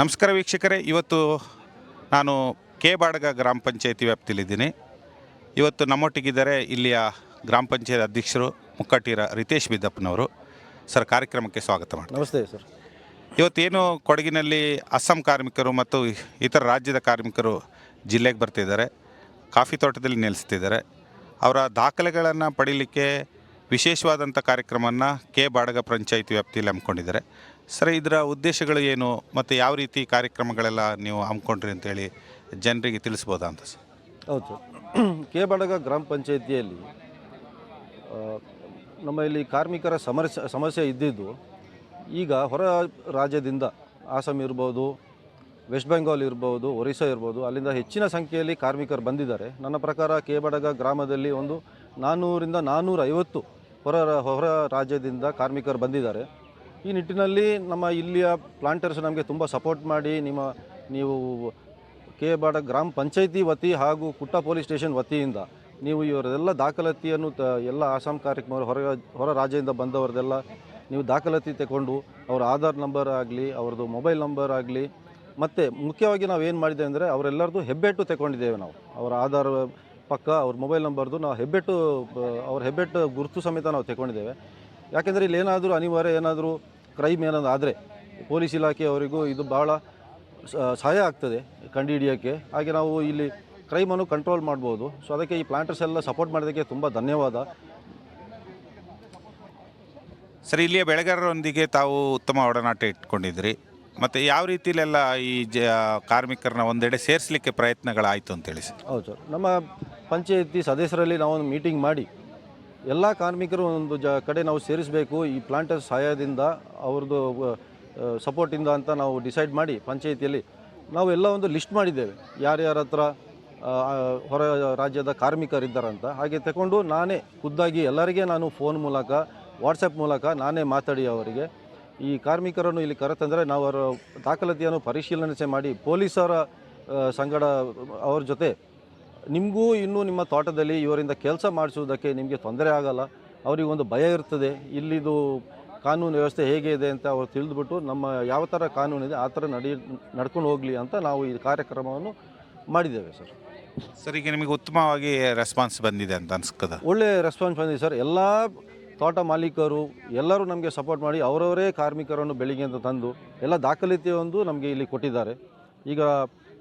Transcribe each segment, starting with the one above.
ನಮಸ್ಕಾರ ವೀಕ್ಷಕರೇ. ಇವತ್ತು ನಾನು ಕೆ ಬಾಡಗ ಗ್ರಾಮ ಪಂಚಾಯತಿ ವ್ಯಾಪ್ತಿಯಲ್ಲಿದ್ದೀನಿ. ಇವತ್ತು ನಮ್ಮೊಟ್ಟಿಗಿದ್ದಾರೆ ಇಲ್ಲಿಯ ಗ್ರಾಮ ಪಂಚಾಯತ್ ಅಧ್ಯಕ್ಷರು ಮುಕ್ಕಟ್ಟಿರ ರಿತೇಶ್ ಬಿದ್ದಪ್ಪನವರು. ಸರ್ ಕಾರ್ಯಕ್ರಮಕ್ಕೆ ಸ್ವಾಗತ ಮಾಡಿ ನಮಸ್ತೆ ಸರ್. ಇವತ್ತೇನು ಕೊಡಗಿನಲ್ಲಿ ಅಸ್ಸಾಂ ಕಾರ್ಮಿಕರು ಮತ್ತು ಇತರ ರಾಜ್ಯದ ಕಾರ್ಮಿಕರು ಜಿಲ್ಲೆಗೆ ಬರ್ತಿದ್ದಾರೆ. ಕಾಫಿ ತೋಟದಲ್ಲಿ ನೆಲೆಸ್ತಿದ್ದಾರೆ. ಅವರ ದಾಖಲೆಗಳನ್ನು ಪಡೀಲಿಕ್ಕೆ ವಿಶೇಷವಾದಂಥ ಕಾರ್ಯಕ್ರಮವನ್ನು ಕೆ ಬಾಡಗ ಪಂಚಾಯಿತಿ ವ್ಯಾಪ್ತಿಯಲ್ಲಿ ಹಮ್ಮಿಕೊಂಡಿದ್ದಾರೆ. ಸರ್, ಇದರ ಉದ್ದೇಶಗಳು ಏನು ಮತ್ತು ಯಾವ ರೀತಿ ಕಾರ್ಯಕ್ರಮಗಳೆಲ್ಲ ನೀವು ಹಮ್ಮಿಕೊಂಡ್ರಿ ಅಂತೇಳಿ ಜನರಿಗೆ ತಿಳಿಸ್ಬೋದಾ ಅಂತ ಸರ್? ಹೌದು. ಸರ್ ಕೆ ಬಡಗ ಗ್ರಾಮ ಪಂಚಾಯತಿಯಲ್ಲಿ ನಮ್ಮ ಇಲ್ಲಿ ಕಾರ್ಮಿಕರ ಸಮಸ್ಯೆ ಸಮಸ್ಯೆ ಇದ್ದಿದ್ದು, ಈಗ ಹೊರ ರಾಜ್ಯದಿಂದ ಆಸಾಮ್ ಇರ್ಬೋದು, ವೆಸ್ಟ್ ಬೆಂಗಾಲ್ ಇರ್ಬೋದು, ಒರಿಸ್ಸಾ ಇರ್ಬೋದು, ಅಲ್ಲಿಂದ ಹೆಚ್ಚಿನ ಸಂಖ್ಯೆಯಲ್ಲಿ ಕಾರ್ಮಿಕರು ಬಂದಿದ್ದಾರೆ. ನನ್ನ ಪ್ರಕಾರ ಕೆ ಬಡಗ ಗ್ರಾಮದಲ್ಲಿ ಒಂದು ನಾನ್ನೂರಿಂದ ನಾನ್ನೂರ ಐವತ್ತು ಹೊರ ಹೊರ ರಾಜ್ಯದಿಂದ ಕಾರ್ಮಿಕರು ಬಂದಿದ್ದಾರೆ. ಈ ನಿಟ್ಟಿನಲ್ಲಿ ನಮ್ಮ ಇಲ್ಲಿಯ ಪ್ಲಾಂಟರ್ಸ್ ನಮಗೆ ತುಂಬ ಸಪೋರ್ಟ್ ಮಾಡಿ ನಿಮ್ಮ ನೀವು ಕೆ ಬಾಡ ಗ್ರಾಮ ಪಂಚಾಯಿತಿ ವತಿ ಹಾಗೂ ಕುಟ್ಟ ಪೊಲೀಸ್ ಸ್ಟೇಷನ್ ವತಿಯಿಂದ ನೀವು ಇವರದೆಲ್ಲ ದಾಖಲಾತಿಯನ್ನು ತ, ಎಲ್ಲ ಆಸಾಂ ಕಾರ್ಯಕ್ರಮ ಹೊರ ಹೊರ ರಾಜ್ಯದಿಂದ ಬಂದವರದೆಲ್ಲ ನೀವು ದಾಖಲಾತಿ ತಗೊಂಡು ಅವರ ಆಧಾರ್ ನಂಬರ್ ಆಗಲಿ, ಅವ್ರದ್ದು ಮೊಬೈಲ್ ನಂಬರ್ ಆಗಲಿ, ಮತ್ತು ಮುಖ್ಯವಾಗಿ ನಾವು ಏನು ಮಾಡಿದ್ದೇವೆ ಅಂದರೆ ಅವರೆಲ್ಲರದು ಹೆಬ್ಬೆಟ್ಟು ತಗೊಂಡಿದ್ದೇವೆ ನಾವು. ಅವರ ಆಧಾರ್ ಪಕ್ಕ ಅವ್ರ ಮೊಬೈಲ್ ನಂಬರ್ದು ನಾವು ಹೆಬ್ಬೆಟ್ಟು, ಅವ್ರ ಹೆಬ್ಬೆಟ್ಟು ಗುರುತು ಸಮೇತ ನಾವು ತಗೊಂಡಿದ್ದೇವೆ. ಯಾಕೆಂದರೆ ಇಲ್ಲಿ ಏನಾದರೂ ಅನಿವಾರ್ಯ ಏನಾದರೂ ಕ್ರೈಮ್ ಏನಾದರೂ ಆದರೆ ಪೊಲೀಸ್ ಇಲಾಖೆಯವರಿಗೂ ಇದು ಭಾಳ ಸಹಾಯ ಆಗ್ತದೆ ಕಂಡುಹಿಡಿಯೋಕ್ಕೆ ಹಾಗೆ ನಾವು ಇಲ್ಲಿ ಕ್ರೈಮನ್ನು ಕಂಟ್ರೋಲ್ ಮಾಡ್ಬೋದು. ಸೊ ಅದಕ್ಕೆ ಈ ಪ್ಲಾಂಟರ್ಸ್ ಎಲ್ಲ ಸಪೋರ್ಟ್ ಮಾಡೋದಕ್ಕೆ ತುಂಬ ಧನ್ಯವಾದ. ಸರ್ ಇಲ್ಲಿಯ ಬೆಳೆಗಾರರೊಂದಿಗೆ ತಾವು ಉತ್ತಮ ಒಡನಾಟ ಇಟ್ಕೊಂಡಿದ್ರಿ. ಮತ್ತು ಯಾವ ರೀತಿಯಲ್ಲೆಲ್ಲ ಈ ಜ ಕಾರ್ಮಿಕರನ್ನ ಒಂದೆಡೆ ಸೇರಿಸಲಿಕ್ಕೆ ಪ್ರಯತ್ನಗಳಾಯಿತು ಅಂತೇಳಿ ಸರ್? ಹೌದು ಸರ್. ನಮ್ಮ ಪಂಚಾಯತಿ ಸದಸ್ಯರಲ್ಲಿ ನಾವೊಂದು ಒಂದು ಮೀಟಿಂಗ್ ಮಾಡಿ ಎಲ್ಲ ಕಾರ್ಮಿಕರು ಒಂದು ಜ, ಕಡೆ ನಾವು ಸೇರಿಸಬೇಕು, ಈ ಪ್ಲಾಂಟರ್ಸ್ ಸಹಾಯದಿಂದ ಅವ್ರದ್ದು ಸಪೋರ್ಟಿಂದ ಅಂತ ನಾವು ಡಿಸೈಡ್ ಮಾಡಿ ಪಂಚಾಯಿತಿಯಲ್ಲಿ ನಾವು ಎಲ್ಲ ಒಂದು ಲಿಸ್ಟ್ ಮಾಡಿದ್ದೇವೆ. ಯಾರ್ಯಾರ ಹತ್ರ ಹೊರ ರಾಜ್ಯದ ಕಾರ್ಮಿಕರಿದ್ದಾರಂತ ಹಾಗೆ ತಗೊಂಡು ನಾನೇ ಖುದ್ದಾಗಿ ಎಲ್ಲರಿಗೆ ನಾನು ಫೋನ್ ಮೂಲಕ ವಾಟ್ಸಪ್ ಮೂಲಕ ನಾನೇ ಮಾತಾಡಿ ಅವರಿಗೆ. ಈ ಕಾರ್ಮಿಕರನ್ನು ಇಲ್ಲಿ ಕರೆತಂದರೆ ನಾವು ಅವರ ದಾಖಲಾತಿಯನ್ನು ಪರಿಶೀಲನೆ ಮಾಡಿ, ಪೊಲೀಸರ ಸಂಗಡ ಅವ್ರ ಜೊತೆ ನಿಮಗೂ ಇನ್ನೂ ನಿಮ್ಮ ತೋಟದಲ್ಲಿ ಇವರಿಂದ ಕೆಲಸ ಮಾಡಿಸುವುದಕ್ಕೆ ನಿಮಗೆ ತೊಂದರೆ ಆಗಲ್ಲ. ಅವರಿಗೊಂದು ಭಯ ಇರ್ತದೆ. ಇಲ್ಲಿದು ಕಾನೂನು ವ್ಯವಸ್ಥೆ ಹೇಗೆ ಇದೆ ಅಂತ ಅವ್ರು ತಿಳಿದುಬಿಟ್ಟು ನಮ್ಮ ಯಾವ ಥರ ಕಾನೂನಿದೆ ಆ ಥರ ನಡಿ ನಡ್ಕೊಂಡು ಹೋಗಲಿ ಅಂತ ನಾವು ಈ ಕಾರ್ಯಕ್ರಮವನ್ನು ಮಾಡಿದ್ದೇವೆ ಸರ್. ಸರ್ ಈಗ ನಿಮಗೆ ಉತ್ತಮವಾಗಿ ರೆಸ್ಪಾನ್ಸ್ ಬಂದಿದೆ ಅಂತ ಅನ್ಸ್ಕದ. ಒಳ್ಳೆ ರೆಸ್ಪಾನ್ಸ್ ಬಂದಿದೆ ಸರ್. ಎಲ್ಲ ತೋಟ ಮಾಲೀಕರು ಎಲ್ಲರೂ ನಮಗೆ ಸಪೋರ್ಟ್ ಮಾಡಿ ಅವರವರೇ ಕಾರ್ಮಿಕರನ್ನು ಬೆಳಿಗ್ಗೆ ಅಂತ ತಂದು ಎಲ್ಲ ದಾಖಲಾತಿಯೊಂದು ನಮಗೆ ಇಲ್ಲಿ ಕೊಟ್ಟಿದ್ದಾರೆ. ಈಗ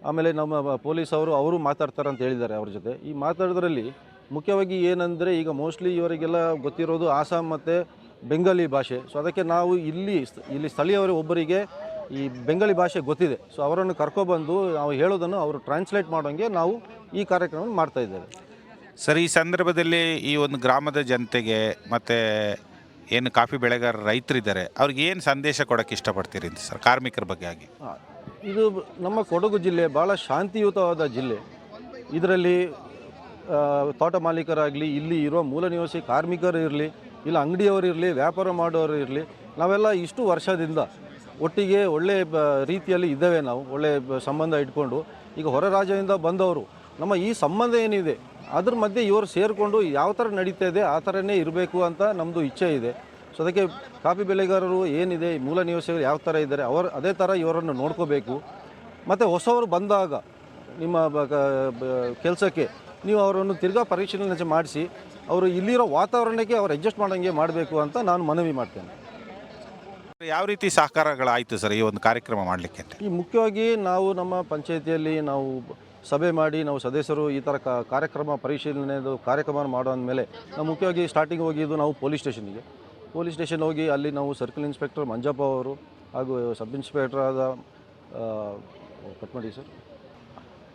ಆಮೇಲೆ ನಮ್ಮ ಪೊಲೀಸ್ ಅವರು ಅವರು ಮಾತಾಡ್ತಾರೆ ಅಂತ ಹೇಳಿದ್ದಾರೆ ಅವ್ರ ಜೊತೆ. ಈ ಮಾತಾಡೋದ್ರಲ್ಲಿ ಮುಖ್ಯವಾಗಿ ಏನಂದರೆ ಈಗ ಮೋಸ್ಟ್ಲಿ ಇವರಿಗೆಲ್ಲ ಗೊತ್ತಿರೋದು ಆಸಾಮ್ ಮತ್ತು ಬೆಂಗಾಲಿ ಭಾಷೆ. ಸೊ ಅದಕ್ಕೆ ನಾವು ಇಲ್ಲಿ ಇಲ್ಲಿ ಸ್ಥಳೀಯವರು ಒಬ್ಬರಿಗೆ ಈ ಬೆಂಗಾಲಿ ಭಾಷೆ ಗೊತ್ತಿದೆ. ಸೊ ಅವರನ್ನು ಕರ್ಕೊಬಂದು ನಾವು ಹೇಳೋದನ್ನು ಅವರು ಟ್ರಾನ್ಸ್ಲೇಟ್ ಮಾಡೋಂಗೆ ನಾವು ಈ ಕಾರ್ಯಕ್ರಮ ಮಾಡ್ತಾ ಇದ್ದೇವೆ. ಸರ್ ಈ ಸಂದರ್ಭದಲ್ಲಿ ಈ ಒಂದು ಗ್ರಾಮದ ಜನತೆಗೆ ಮತ್ತು ಏನು ಕಾಫಿ ಬೆಳೆಗಾರ ರೈತರಿದ್ದಾರೆ ಅವ್ರಿಗೆ ಏನು ಸಂದೇಶ ಕೊಡೋಕ್ಕೆ ಇಷ್ಟಪಡ್ತೀರಿ ಅಂತ ಸರ್ ಕಾರ್ಮಿಕರ ಬಗ್ಗೆ ಆಗಿ ಇದು ನಮ್ಮ ಕೊಡಗು ಜಿಲ್ಲೆ ಭಾಳ ಶಾಂತಿಯುತವಾದ ಜಿಲ್ಲೆ. ಇದರಲ್ಲಿ ತೋಟ ಮಾಲೀಕರಾಗಲಿ, ಇಲ್ಲಿ ಇರುವ ಮೂಲ ನಿವಾಸಿ ಕಾರ್ಮಿಕರು ಇರಲಿ, ಇಲ್ಲ ಅಂಗಡಿಯವರು ಇರಲಿ, ವ್ಯಾಪಾರ ಮಾಡೋರು ಇರಲಿ, ನಾವೆಲ್ಲ ಇಷ್ಟು ವರ್ಷದಿಂದ ಒಟ್ಟಿಗೆ ಒಳ್ಳೆ ರೀತಿಯಲ್ಲಿ ಇದ್ದೇವೆ ನಾವು, ಒಳ್ಳೆ ಸಂಬಂಧ ಇಟ್ಕೊಂಡು. ಈಗ ಹೊರ ರಾಜ್ಯದಿಂದ ಬಂದವರು, ನಮ್ಮ ಈ ಸಂಬಂಧ ಏನಿದೆ, ಅದ್ರ ಮಧ್ಯೆ ಇವರು ಸೇರಿಕೊಂಡು ಯಾವ ಥರ ನಡೀತಾ ಇದೆ, ಆ ಥರನೇ ಇರಬೇಕು ಅಂತ ನಮ್ಮದು ಇಚ್ಛೆ ಇದೆ. ಸೊ ಅದಕ್ಕೆ ಕಾಫಿ ಬೆಳೆಗಾರರು ಏನಿದೆ ಮೂಲ ನಿವಾಸಿಗಳು ಯಾವ ಥರ ಇದ್ದಾರೆ ಅವರು ಅದೇ ಥರ ಇವರನ್ನು ನೋಡ್ಕೋಬೇಕು. ಮತ್ತು ಹೊಸವರು ಬಂದಾಗ ನಿಮ್ಮ ಕೆಲಸಕ್ಕೆ ನೀವು ಅವರನ್ನು ತಿರ್ಗಾ ಪರಿಶೀಲನೆ ಮಾಡಿಸಿ ಅವರು ಇಲ್ಲಿರೋ ವಾತಾವರಣಕ್ಕೆ ಅವ್ರು ಅಡ್ಜಸ್ಟ್ ಮಾಡೋಂಗೆ ಮಾಡಬೇಕು ಅಂತ ನಾನು ಮನವಿ ಮಾಡ್ತೇನೆ. ಯಾವ ರೀತಿ ಸಹಕಾರಗಳಾಯಿತು ಸರ್ ಈ ಒಂದು ಕಾರ್ಯಕ್ರಮ ಮಾಡಲಿಕ್ಕೆ ಅಂತ? ಈ ಮುಖ್ಯವಾಗಿ ನಾವು ನಮ್ಮ ಪಂಚಾಯಿತಿಯಲ್ಲಿ ನಾವು ಸಭೆ ಮಾಡಿ ನಾವು ಸದಸ್ಯರು ಈ ಥರ ಕಾರ್ಯಕ್ರಮ ಪರಿಶೀಲನೆದು ಕಾರ್ಯಕ್ರಮ ಮಾಡೋ ಮೇಲೆ ನಾವು ಮುಖ್ಯವಾಗಿ ಸ್ಟಾರ್ಟಿಂಗ್ ಹೋಗಿದ್ದು ನಾವು ಪೊಲೀಸ್ ಸ್ಟೇಷನ್ಗೆ ಪೊಲೀಸ್ ಸ್ಟೇಷನ್ ಹೋಗಿ ಅಲ್ಲಿ ನಾವು ಸರ್ಕಲ್ ಇನ್ಸ್ಪೆಕ್ಟರ್ ಮಂಜಪ್ಪ ಅವರು ಹಾಗೂ ಸಬ್ ಇನ್ಸ್ಪೆಕ್ಟರ್ ಆದ ಕಟ್ಮಡಿ ಕಟ್ ಮಾಡಿ ಸರ್.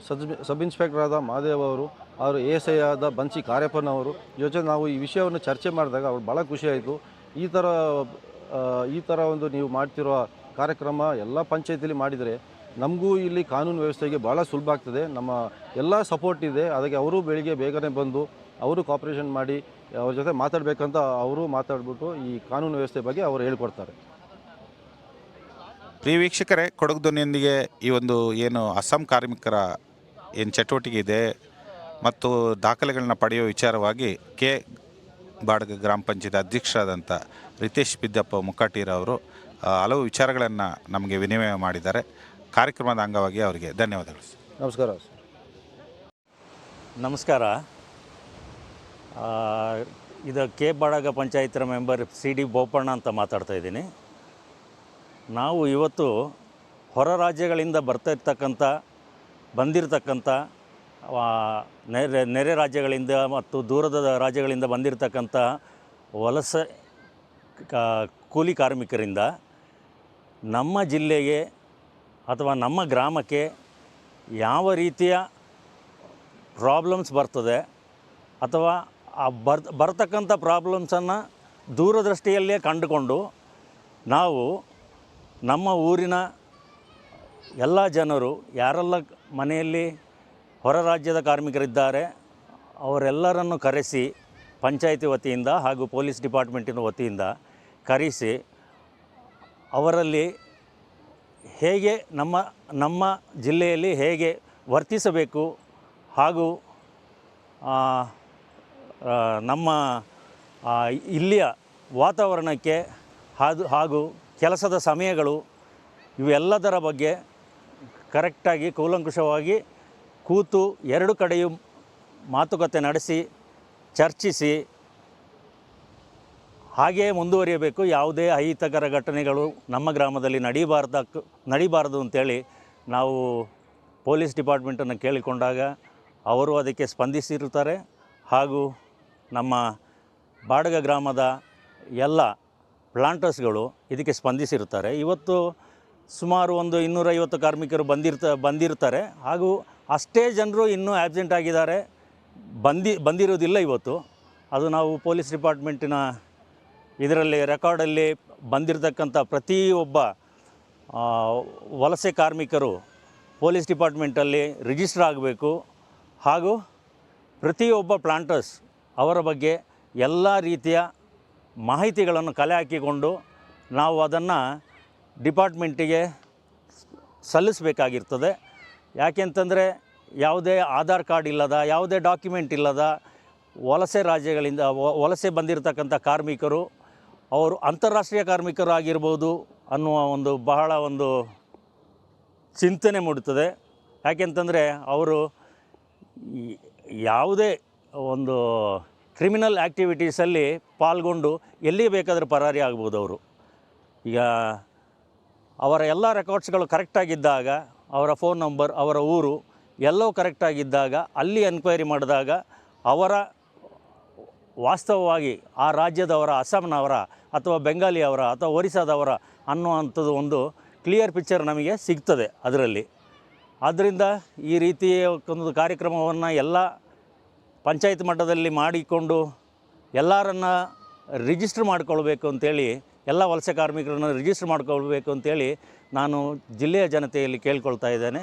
ಸಬ್ ಸಬ್ ಇನ್ಸ್ಪೆಕ್ಟರ್ ಆದ ಮಹಾದೇವ್ ಅವರು ಅವರು ಎ ಎಸ್ ಐ ಆದ ಬನ್ಸಿ ಕಾರ್ಯಪ್ಪನವರು ಜೊತೆ ನಾವು ಈ ವಿಷಯವನ್ನು ಚರ್ಚೆ ಮಾಡಿದಾಗ ಅವ್ರು ಭಾಳ ಖುಷಿಯಾಯಿತು ಈ ಥರ ಈ ಥರ ಒಂದು ನೀವು ಮಾಡ್ತಿರೋ ಕಾರ್ಯಕ್ರಮ ಎಲ್ಲ ಪಂಚಾಯತಿಲಿ ಮಾಡಿದರೆ ನಮಗೂ ಇಲ್ಲಿ ಕಾನೂನು ವ್ಯವಸ್ಥೆಗೆ ಭಾಳ ಸುಲಭ ಆಗ್ತದೆ. ನಮ್ಮ ಎಲ್ಲ ಸಪೋರ್ಟ್ ಇದೆ. ಅದಕ್ಕೆ ಅವರು ಬೆಳಿಗ್ಗೆ ಬೇಗನೆ ಬಂದು ಅವರು ಕಾಪ್ರೇಷನ್ ಮಾಡಿ ಅವ್ರ ಜೊತೆ ಮಾತಾಡಬೇಕಂತ ಅವರು ಮಾತಾಡ್ಬಿಟ್ಟು ಈ ಕಾನೂನು ವ್ಯವಸ್ಥೆ ಬಗ್ಗೆ ಅವರು ಹೇಳ್ಕೊಡ್ತಾರೆ. ಪ್ರಿಯ ವೀಕ್ಷಕರೇ, ಕೊಡಗು ಧ್ವನಿಯೊಂದಿಗೆ ಈ ಒಂದು ಏನು ಅಸ್ಸಾಂ ಕಾರ್ಮಿಕರ ಏನು ಚಟುವಟಿಕೆ ಇದೆ ಮತ್ತು ದಾಖಲೆಗಳನ್ನ ಪಡೆಯುವ ವಿಚಾರವಾಗಿ ಕೆ ಬಾಡಗ ಗ್ರಾಮ ಪಂಚಾಯತ್ ಅಧ್ಯಕ್ಷರಾದಂಥ ರಿತೇಶ್ ಬಿದ್ದಪ್ಪ ಮುಕ್ಕಾಟೀರ್ ಅವರು ಹಲವು ವಿಚಾರಗಳನ್ನು ನಮಗೆ ವಿನಿಮಯ ಮಾಡಿದ್ದಾರೆ. ಕಾರ್ಯಕ್ರಮದ ಅಂಗವಾಗಿ ಅವರಿಗೆ ಧನ್ಯವಾದಗಳು ಸರ್. ನಮಸ್ಕಾರ ಸರ್. ನಮಸ್ಕಾರ. ಆ, ಇದು ಕೆ ಬಡಗ ಪಂಚಾಯತರ ಮೆಂಬರ್ ಸಿ ಡಿ ಬೋಪಣ್ಣ ಅಂತ ಮಾತಾಡ್ತಾ ಇದ್ದೀನಿ. ನಾವು ಇವತ್ತು ಹೊರ ರಾಜ್ಯಗಳಿಂದ ಬರ್ತಾ ಇರ್ತಕ್ಕಂಥ ಬಂದಿರತಕ್ಕಂಥ ಆ, ನೆರೆ ನೆರೆ ರಾಜ್ಯಗಳಿಂದ ಮತ್ತು ದೂರದ ರಾಜ್ಯಗಳಿಂದ ಬಂದಿರತಕ್ಕಂಥ ವಲಸೆ ಕಾ- ಕೂಲಿ ಕಾರ್ಮಿಕರಿಂದ ನಮ್ಮ ಜಿಲ್ಲೆಗೆ ಅಥವಾ ನಮ್ಮ ಗ್ರಾಮಕ್ಕೆ ಯಾವ ರೀತಿಯ ಪ್ರಾಬ್ಲಮ್ಸ್ ಬರ್ತದೆ ಅಥವಾ ಆ ಬರ್, ಬರ್ತಕ್ಕಂಥ ಪ್ರಾಬ್ಲಮ್ಸನ್ನು ದೂರದೃಷ್ಟಿಯಲ್ಲೇ ಕಂಡುಕೊಂಡು ನಾವು ನಮ್ಮ ಊರಿನ ಎಲ್ಲ ಜನರು ಯಾರೆಲ್ಲ ಮನೆಯಲ್ಲಿ ಹೊರ ರಾಜ್ಯದ ಕಾರ್ಮಿಕರಿದ್ದಾರೆ ಅವರೆಲ್ಲರನ್ನು ಕರೆಸಿ ಪಂಚಾಯಿತಿ ವತಿಯಿಂದ ಹಾಗೂ ಪೊಲೀಸ್ ಡಿಪಾರ್ಟ್ಮೆಂಟಿನ ವತಿಯಿಂದ ಕರೆಸಿ ಅವರಲ್ಲಿ ಹೇಗೆ ನಮ್ಮ ನಮ್ಮ ಜಿಲ್ಲೆಯಲ್ಲಿ ಹೇಗೆ ವರ್ತಿಸಬೇಕು ಹಾಗೂ ನಮ್ಮ ಇಲ್ಲಿಯ ವಾತಾವರಣಕ್ಕೆ ಹಾಗೂ ಹಾಗೂ ಕೆಲಸದ ಸಮಯಗಳು ಇವೆಲ್ಲದರ ಬಗ್ಗೆ ಕರೆಕ್ಟಾಗಿ ಕೂಲಂಕುಷವಾಗಿ ಕೂತು ಎರಡು ಕಡೆಯೂ ಮಾತುಕತೆ ನಡೆಸಿ, ಚರ್ಚಿಸಿ ಹಾಗೆಯೇ ಮುಂದುವರಿಯಬೇಕು. ಯಾವುದೇ ಅಹಿತಕರ ಘಟನೆಗಳು ನಮ್ಮ ಗ್ರಾಮದಲ್ಲಿ ನಡೀಬಾರ್ದ ನಡೀಬಾರದು ಅಂತೇಳಿ ನಾವು ಪೊಲೀಸ್ ಡಿಪಾರ್ಟ್ಮೆಂಟನ್ನು ಕೇಳಿಕೊಂಡಾಗ ಅವರು ಅದಕ್ಕೆ ಸ್ಪಂದಿಸಿರುತ್ತಾರೆ. ಹಾಗೂ ನಮ್ಮ ಬಾಡಗ ಗ್ರಾಮದ ಎಲ್ಲ ಪ್ಲಾಂಟರ್ಸ್ಗಳು ಇದಕ್ಕೆ ಸ್ಪಂದಿಸಿರುತ್ತಾರೆ. ಇವತ್ತು ಸುಮಾರು ಒಂದು ಇನ್ನೂರೈವತ್ತು ಕಾರ್ಮಿಕರು ಬಂದಿರ್ತ ಬಂದಿರ್ತಾರೆ ಹಾಗೂ ಅಷ್ಟೇ ಜನರು ಇನ್ನೂ ಆ್ಯಬ್ಸೆಂಟ್ ಆಗಿದ್ದಾರೆ. ಬಂದಿ ಬಂದಿರೋದಿಲ್ಲ ಇವತ್ತು. ಅದು ನಾವು ಪೊಲೀಸ್ ಡಿಪಾರ್ಟ್ಮೆಂಟಿನ ಇದರಲ್ಲಿ ರೆಕಾರ್ಡಲ್ಲಿ ಬಂದಿರತಕ್ಕಂಥ ಪ್ರತಿಯೊಬ್ಬ ವಲಸೆ ಕಾರ್ಮಿಕರು ಪೊಲೀಸ್ ಡಿಪಾರ್ಟ್ಮೆಂಟಲ್ಲಿ ರಿಜಿಸ್ಟರ್ ಆಗಬೇಕು. ಹಾಗೂ ಪ್ರತಿಯೊಬ್ಬ ಪ್ಲಾಂಟರ್ಸ್ ಅವರ ಬಗ್ಗೆ ಎಲ್ಲ ರೀತಿಯ ಮಾಹಿತಿಗಳನ್ನು ಕಲೆ ಹಾಕಿಕೊಂಡು ನಾವು ಅದನ್ನು ಡಿಪಾರ್ಟ್ಮೆಂಟಿಗೆ ಸಲ್ಲಿಸಬೇಕಾಗಿರ್ತದೆ. ಯಾಕೆಂತಂದರೆ ಯಾವುದೇ ಆಧಾರ್ ಕಾರ್ಡ್ ಇಲ್ಲದ, ಯಾವುದೇ ಡಾಕ್ಯುಮೆಂಟ್ ಇಲ್ಲದ ವಲಸೆ ರಾಜ್ಯಗಳಿಂದ, ವಲಸೆ ಬಂದಿರತಕ್ಕಂಥ ಕಾರ್ಮಿಕರು ಅವರು ಅಂತಾರಾಷ್ಟ್ರೀಯ ಕಾರ್ಮಿಕರಾಗಿರ್ಬೋದು ಅನ್ನುವ ಒಂದು ಬಹಳ ಒಂದು ಚಿಂತನೆ ಮೂಡುತ್ತದೆ. ಯಾಕೆಂತಂದರೆ ಅವರು ಯಾವುದೇ ಒಂದು ಕ್ರಿಮಿನಲ್ ಆ್ಯಕ್ಟಿವಿಟೀಸಲ್ಲಿ ಪಾಲ್ಗೊಂಡು ಎಲ್ಲಿ ಬೇಕಾದರೂ ಪರಾರಿ ಆಗ್ಬೋದು ಅವರು. ಈಗ ಅವರ ಎಲ್ಲ ರೆಕಾರ್ಡ್ಸ್ಗಳು ಕರೆಕ್ಟಾಗಿದ್ದಾಗ ಅವರ ಫೋನ್ ನಂಬರ್ ಅವರ ಊರು ಎಲ್ಲವೂ ಕರೆಕ್ಟಾಗಿದ್ದಾಗ ಅಲ್ಲಿ ಎನ್ಕ್ವೈರಿ ಮಾಡಿದಾಗ ಅವರ ವಾಸ್ತವವಾಗಿ ಆ ರಾಜ್ಯದವರ, ಅಸ್ಸಾಂನವರ ಅಥವಾ ಬೆಂಗಾಲಿಯವರ ಅಥವಾ ಒರಿಸ್ಸಾದವರ ಅನ್ನುವಂಥದ್ದು ಒಂದು ಕ್ಲಿಯರ್ ಪಿಕ್ಚರ್ ನಮಗೆ ಸಿಗ್ತದೆ ಅದರಲ್ಲಿ. ಆದ್ದರಿಂದ ಈ ರೀತಿಯ ಒಂದು ಕಾರ್ಯಕ್ರಮವನ್ನು ಎಲ್ಲ ಪಂಚಾಯತ್ ಮಟ್ಟದಲ್ಲಿ ಮಾಡಿಕೊಂಡು ಎಲ್ಲರನ್ನ ರಿಜಿಸ್ಟರ್ ಮಾಡಿಕೊಳ್ಬೇಕು ಅಂತೇಳಿ, ಎಲ್ಲ ವಲಸೆ ಕಾರ್ಮಿಕರನ್ನು ರಿಜಿಸ್ಟರ್ ಮಾಡಿಕೊಳ್ಬೇಕು ಅಂತೇಳಿ ನಾನು ಜಿಲ್ಲೆಯ ಜನತೆಯಲ್ಲಿ ಕೇಳ್ಕೊಳ್ತಾ ಇದ್ದೇನೆ.